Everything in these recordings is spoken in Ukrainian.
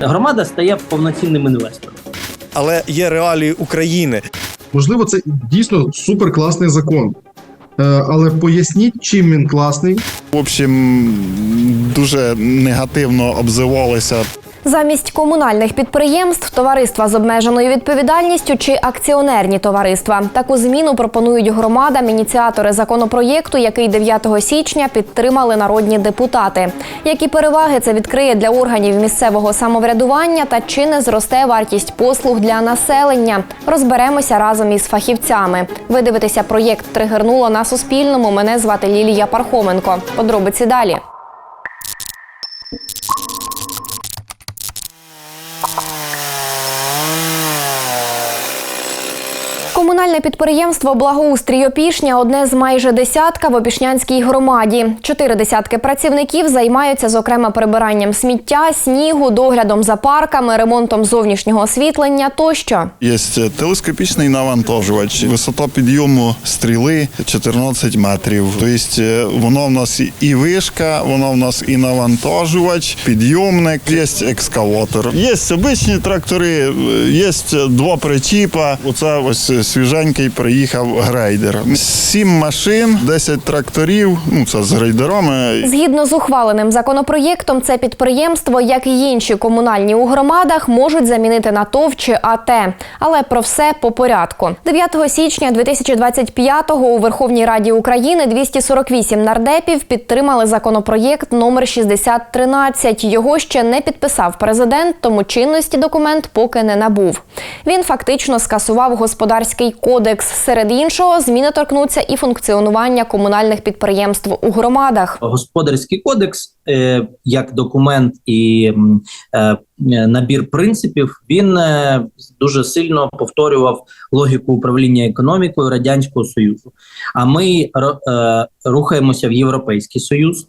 Громада стає повноцінним інвестором. Але є реалії України. Можливо, це дійсно суперкласний закон. Е, Але поясніть, чим він класний. В общем, дуже негативно обзивалися. Замість комунальних підприємств, товариства з обмеженою відповідальністю чи акціонерні товариства. Таку зміну пропонують громадам ініціатори законопроєкту, який 9 січня підтримали народні депутати. Які переваги це відкриє для органів місцевого самоврядування та чи не зросте вартість послуг для населення? Розберемося разом із фахівцями. Ви дивитеся проєкт Тригернуло на Суспільному. Мене звати Лілія Пархоменко. Подробиці далі. Комунальне підприємство Благоустрій Опішня одне з майже десятка в Опішнянській громаді. Чотири десятки працівників займаються, зокрема, прибиранням сміття, снігу, доглядом за парками, ремонтом зовнішнього освітлення тощо. Є телескопічний навантажувач, висота підйому стріли 14 метрів. Тобто е, воно в нас і вишка, воно в нас і навантажувач, підйомник, є екскаватор. Є обичні трактори, е, є два причіпа. Оце ось свіженький приїхав грейдер. Сім машин, 10 тракторів. Ну це з грейдерами. Згідно з ухваленим законопроєктом, це підприємство, як і інші комунальні у громадах, можуть замінити на ТОВ чи АТ. Але про все по порядку. 9 січня 2025-го у Верховній Раді України 248 нардепів підтримали законопроєкт номер 6013. Його ще не підписав президент, тому чинності документ поки не набув. Він фактично скасував господарський кодекс. Серед іншого, зміни торкнуться і функціонування комунальних підприємств у громадах. Господарський кодекс, е, як документ і е, набір принципів, він е, дуже сильно повторював логіку управління економікою радянського союзу. А ми рухаємося в Європейський Союз,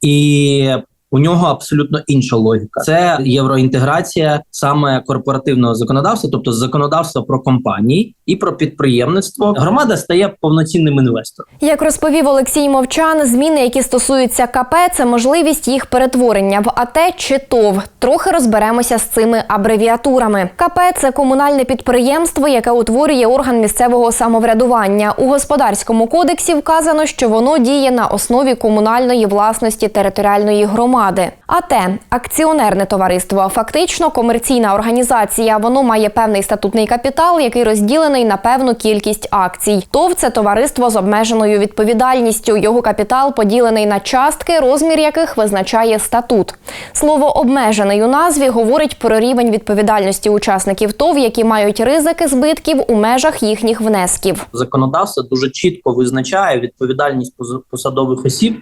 і у нього абсолютно інша логіка. Це євроінтеграція саме корпоративного законодавства, тобто законодавства про компанії і про підприємництво. Громада стає повноцінним інвестором. Як розповів Олексій Мовчан, зміни, які стосуються КП, це можливість їх перетворення в АТ чи ТОВ. Трохи розберемося з цими абревіатурами. КП це комунальне підприємство, яке утворює орган місцевого самоврядування. У господарському кодексі вказано, що воно діє на основі комунальної власності територіальної громади. АТ акціонерне товариство, фактично комерційна організація. Воно має певний статутний капітал, який розділений на певну кількість акцій. ТОВ це товариство з обмеженою відповідальністю. Його капітал поділений на частки, розмір яких визначає статут. Слово обмежений у назві говорить про рівень відповідальності учасників ТОВ, які мають ризики збитків у межах їхніх внесків. законодавство дуже чітко визначає відповідальність посадових осіб,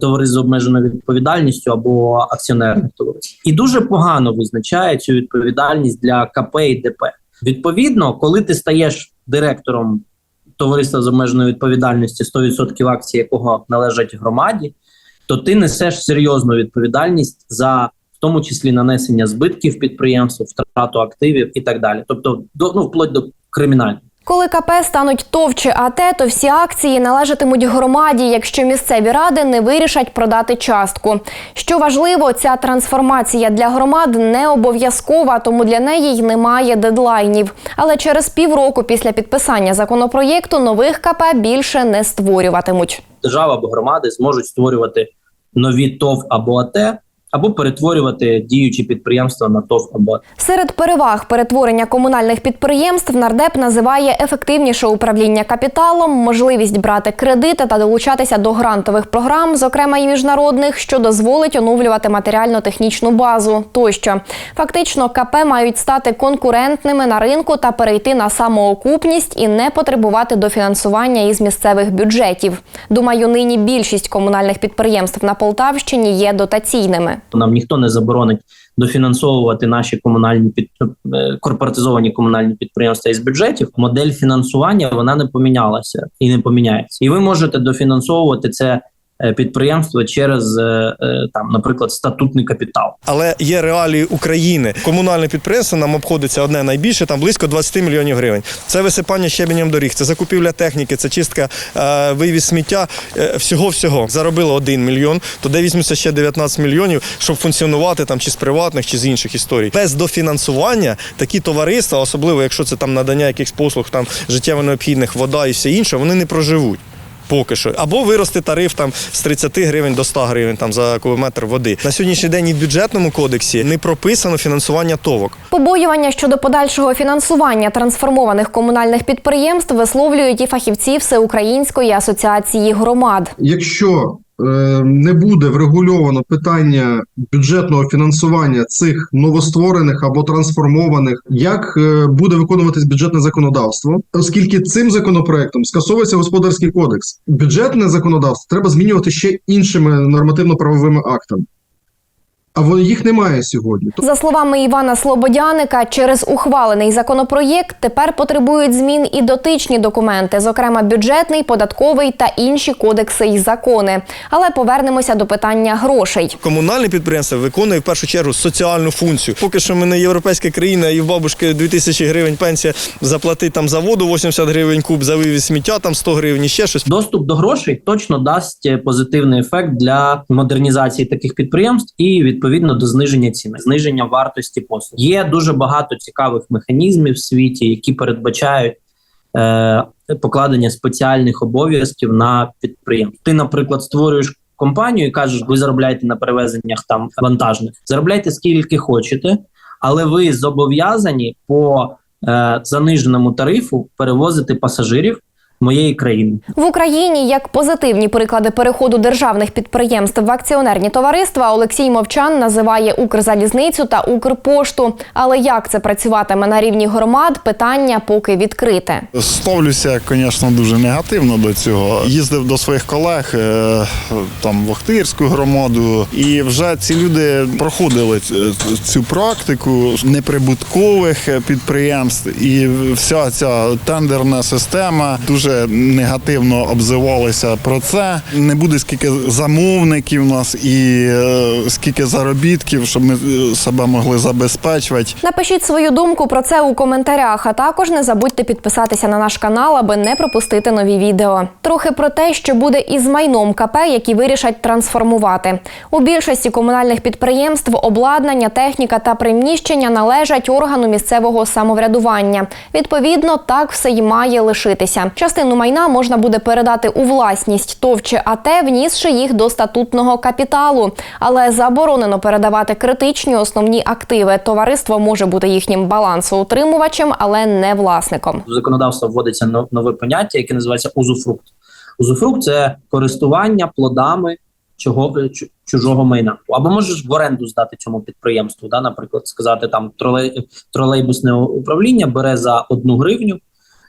товариств з обмеженою відповідальністю або акціонерних товариств, і дуже погано визначає цю відповідальність для КП і ДП. Відповідно, коли ти стаєш директором товариства з обмеженою відповідальністю, 100% акцій якого належать громаді, то ти несеш серйозну відповідальність за. В тому числі нанесення збитків підприємству, втрату активів і так далі, тобто до ну вплоть до кримінальних. Коли КП стануть ТОВ чи АТ, то всі акції належатимуть громаді, якщо місцеві ради не вирішать продати частку. Що важливо, ця трансформація для громад не обов'язкова, тому для неї й немає дедлайнів. Але через півроку після підписання законопроєкту нових КП більше не створюватимуть. держава або громади зможуть створювати нові ТОВ або АТ, або перетворювати діючі підприємства на ТОВ або Серед переваг перетворення комунальних підприємств нардеп називає ефективніше управління капіталом, можливість брати кредити та долучатися до грантових програм, зокрема і міжнародних, що дозволить оновлювати матеріально-технічну базу. Тощо фактично КП мають стати конкурентними на ринку та перейти на самоокупність і не потребувати дофінансування із місцевих бюджетів. Думаю, нині більшість комунальних підприємств на Полтавщині є дотаційними. Нам ніхто не заборонить дофінансовувати наші комунальні під е, корпоратизовані комунальні підприємства із бюджетів. Модель фінансування вона не помінялася і не поміняється. І ви можете дофінансовувати це підприємства через е, е, там, наприклад, статутний капітал. Але є реалії України. Комунальне підприємство нам обходиться одне найбільше, там близько 20 мільйонів гривень. Це висипання щебенем доріг, це закупівля техніки, це чистка, е, вивіз сміття. е, Всього-всього заробило 1 мільйон. То де візьмуться ще 19 мільйонів, щоб функціонувати там чи з приватних, чи з інших історій. Без дофінансування такі товариства, особливо якщо це там надання якихось послуг, там життєво необхідних, вода і все інше, вони не проживуть. Поки що. Або вирости тариф там з 30 гривень до 100 гривень там, за кубометр води. На сьогоднішній день і в бюджетному кодексі не прописано фінансування товок. Побоювання щодо подальшого фінансування трансформованих комунальних підприємств висловлюють і фахівці Всеукраїнської асоціації громад. Якщо не буде врегульовано питання бюджетного фінансування цих новостворених або трансформованих, як е, буде виконуватись бюджетне законодавство, оскільки цим законопроектом скасовується господарський кодекс, бюджетне законодавство треба змінювати ще іншими нормативно-правовими актами. А їх немає сьогодні. За словами Івана Слободяника, через ухвалений законопроєкт тепер потребують змін і дотичні документи, зокрема бюджетний, податковий та інші кодекси і закони. Але повернемося до питання грошей. Комунальне підприємство виконує в першу чергу соціальну функцію. Поки що ми не європейська країна, і в бабушки 2000 гривень пенсія заплатить там за воду 80 гривень куб, за вивіз сміття там 100 гривень, і ще щось. Доступ до грошей точно дасть е, позитивний ефект для модернізації таких підприємств і відповідно до зниження ціни, зниження вартості послуг. Є дуже багато цікавих механізмів в світі, які передбачають е, покладення спеціальних обов'язків на підприємство. Ти, наприклад, створюєш. Компанію і кажеш, ви заробляєте на перевезеннях там вантажних, заробляйте скільки хочете, але ви зобов'язані по е, заниженому тарифу перевозити пасажирів моєї країни. В Україні як позитивні приклади переходу державних підприємств в акціонерні товариства Олексій Мовчан називає Укрзалізницю та Укрпошту. Але як це працюватиме на рівні громад? Питання поки відкрите. Ставлюся, звісно, дуже негативно до цього. Їздив до своїх колег е, там в Охтирську громаду, і вже ці люди проходили цю практику неприбуткових підприємств, і вся ця тендерна система дуже негативно обзивалася про це. Не буде скільки замовників у нас і е, скільки заробітків, щоб ми е, себе могли забезпечувати. Напишіть свою думку про це у коментарях, а також не забудьте підписатися на наш канал, аби не пропустити нові відео. Трохи про те, що буде із майном КП, які вирішать трансформувати. У більшості комунальних підприємств обладнання, техніка та приміщення належать органу місцевого самоврядування. Відповідно, так все й має лишитися. Частину майна можна буде передати у власність ТОВ чи АТ, внісши їх до статутного капіталу. Але заборонено передавати критичні основні активи. Товариство може бути їхнім балансоутримувачем, але не власником. Законодавство вводиться нове поняття, яке називається узуфрукт. Узуфрукт це користування плодами чого е, чужого майна. Або можеш в оренду здати цьому підприємству. Да, наприклад, сказати там тролей, тролейбусне управління бере за одну гривню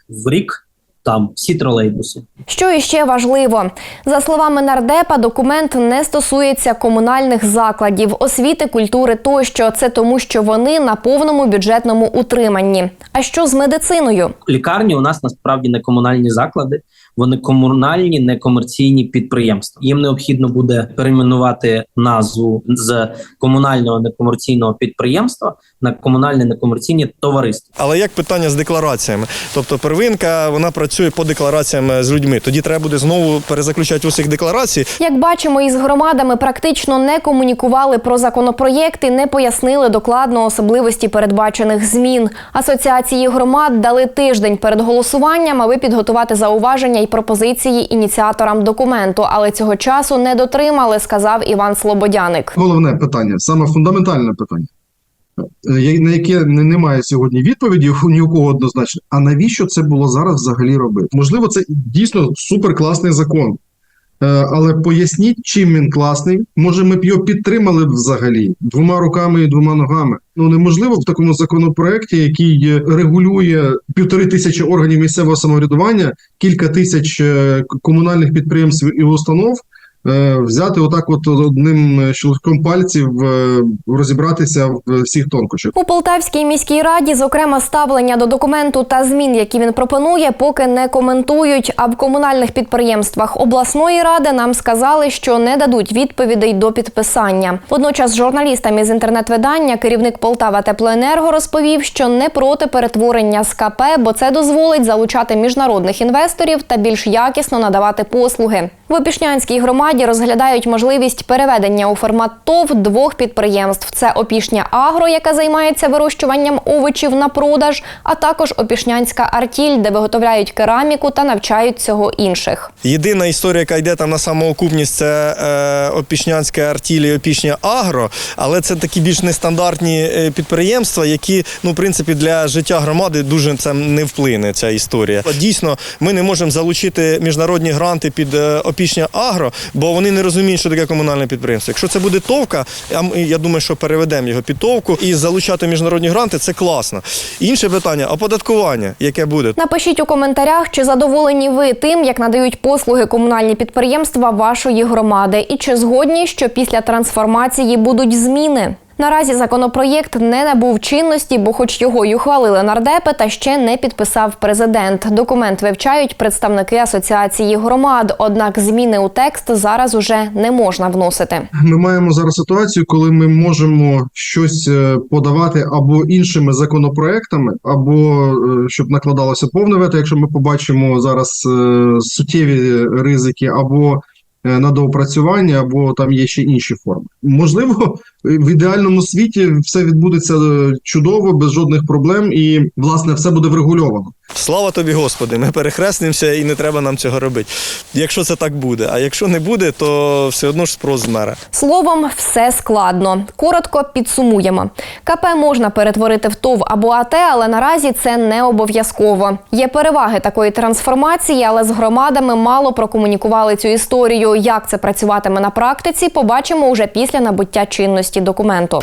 в рік там всі тролейбуси. Що іще важливо, за словами нардепа, документ не стосується комунальних закладів, освіти, культури тощо. Це тому, що вони на повному бюджетному утриманні. А що з медициною? Лікарні у нас насправді не комунальні заклади, вони комунальні некомерційні підприємства. Їм необхідно буде перейменувати назву з комунального некомерційного підприємства на комунальне некомерційне товариство. Але як питання з деклараціями? Тобто первинка вона працює по деклараціям е, з людьми. Тоді треба буде знову перезаключати усіх декларацій. Як бачимо, із громадами практично не комунікували про законопроєкти, не пояснили докладно особливості передбачених змін. Асоціації громад дали тиждень перед голосуванням, аби підготувати зауваження і пропозиції ініціаторам документу, але цього часу не дотримали, сказав Іван Слободяник. Головне питання, саме фундаментальне питання, на яке немає сьогодні відповіді ні у кого однозначно. А навіщо це було зараз взагалі робити? Можливо, це дійсно суперкласний закон. Е, Але поясніть, чим він класний. Може, ми б його підтримали б взагалі двома руками і двома ногами. Ну неможливо в такому законопроекті, який е, регулює півтори тисячі органів місцевого самоврядування, кілька тисяч е, комунальних підприємств і установ, е, взяти отак, от одним щелчком пальців е, розібратися в всіх тонкощах. У Полтавській міській раді, зокрема, ставлення до документу та змін, які він пропонує, поки не коментують. А в комунальних підприємствах обласної ради нам сказали, що не дадуть відповідей до підписання. Водночас, журналістам із інтернет-видання керівник Полтава Теплоенерго розповів, що не проти перетворення з КП, бо це дозволить залучати міжнародних інвесторів та більш якісно надавати послуги. В Опішнянській громаді розглядають можливість переведення у формат ТОВ двох підприємств: це Опішня Агро, яка займається вирощуванням овочів на продаж, а також Опішнянська Артіль, де виготовляють кераміку та навчають цього інших. Єдина історія, яка йде там на самоокупність, це е, Опішнянська артіль і Опішня Агро, але це такі більш нестандартні е, підприємства, які, ну, в принципі, для життя громади дуже це не вплине. Ця історія. Дійсно, ми не можемо залучити міжнародні гранти під е, Опішня Агро, бо вони не розуміють, що таке комунальне підприємство. Якщо це буде товка, я думаю, що переведемо його під товку і залучати міжнародні гранти це класно. Інше питання оподаткування, яке буде. Напишіть у коментарях, чи задоволені ви тим, як надають послуги комунальні підприємства вашої громади, і чи згодні, що після трансформації будуть зміни. Наразі законопроєкт не набув чинності, бо, хоч його й ухвалили нардепи, та ще не підписав президент. Документ вивчають представники асоціації громад. Однак зміни у текст зараз уже не можна вносити. Ми маємо зараз ситуацію, коли ми можемо щось е, подавати або іншими законопроектами, або е, щоб накладалося повне вето, якщо ми побачимо зараз е, суттєві ризики, або на доопрацювання, або там є ще інші форми. Можливо, в ідеальному світі все відбудеться е, чудово, без жодних проблем, і власне все буде врегульовано. Слава тобі, Господи, ми перехрестимося і не треба нам цього робити. Якщо це так буде. А якщо не буде, то все одно ж спрос змере. Словом, все складно. Коротко підсумуємо. КП можна перетворити в ТОВ або АТ, але наразі це не обов'язково. Є переваги такої трансформації, але з громадами мало прокомунікували цю історію. Як це працюватиме на практиці, побачимо уже після набуття чинності документу.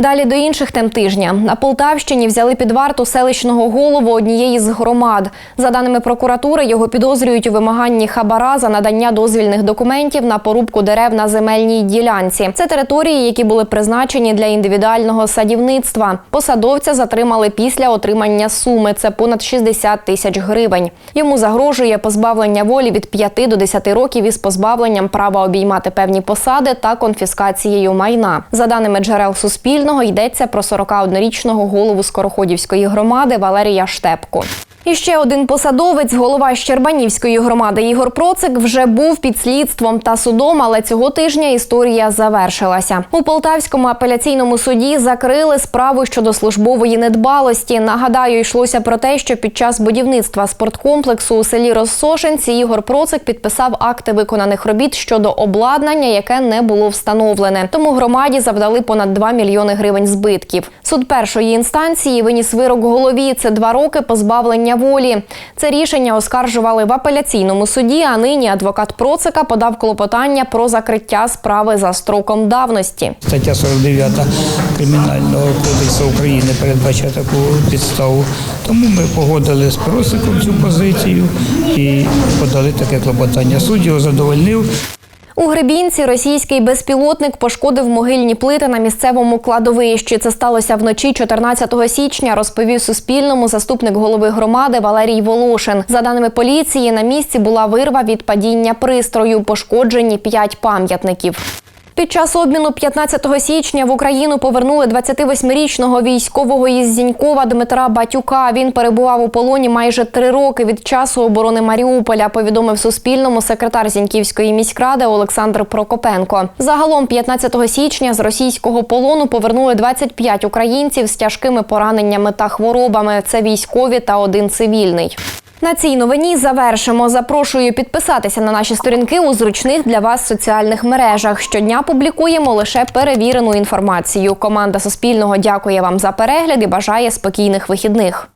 Далі до інших тем тижня на Полтавщині взяли під варту селищного голову однієї з громад. За даними прокуратури, його підозрюють у вимаганні хабара за надання дозвільних документів на порубку дерев на земельній ділянці. Це території, які були призначені для індивідуального садівництва. Посадовця затримали після отримання суми. Це понад 60 тисяч гривень. Йому загрожує позбавлення волі від 5 до 10 років із позбавленням права обіймати певні посади та конфіскацією майна. За даними джерел Суспільного, йдеться про 41-річного голову Скороходівської громади Валерія Штепко. І ще один посадовець, голова Щербанівської громади Ігор Процик, вже був під слідством та судом, але цього тижня історія завершилася. У Полтавському апеляційному суді закрили справу щодо службової недбалості. Нагадаю, йшлося про те, що під час будівництва спорткомплексу у селі Розсошенці Ігор Процик підписав акти виконаних робіт щодо обладнання, яке не було встановлене. Тому громаді завдали понад 2 мільйони гривень збитків. Суд першої інстанції виніс вирок голові. Це два роки позбавлення волі. Це рішення оскаржували в апеляційному суді. А нині адвокат Процика подав клопотання про закриття справи за строком давності. Стаття 49 Кримінального кодексу України передбачає таку підставу. Тому ми погодили з просиком цю позицію і подали таке клопотання. Суд задовольнив. У Гребінці російський безпілотник пошкодив могильні плити на місцевому кладовищі. Це сталося вночі 14 січня, розповів Суспільному заступник голови громади Валерій Волошин. За даними поліції, на місці була вирва від падіння пристрою, пошкоджені п'ять пам'ятників. Під час обміну 15 січня в Україну повернули 28-річного військового із Зінькова Дмитра Батюка. Він перебував у полоні майже три роки від часу оборони Маріуполя. Повідомив Суспільному секретар Зіньківської міськради Олександр Прокопенко. Загалом 15 січня з російського полону повернули 25 українців з тяжкими пораненнями та хворобами. Це військові та один цивільний. На цій новині завершимо. Запрошую підписатися на наші сторінки у зручних для вас соціальних мережах. Щодня публікуємо лише перевірену інформацію. Команда Суспільного дякує вам за перегляд і бажає спокійних вихідних.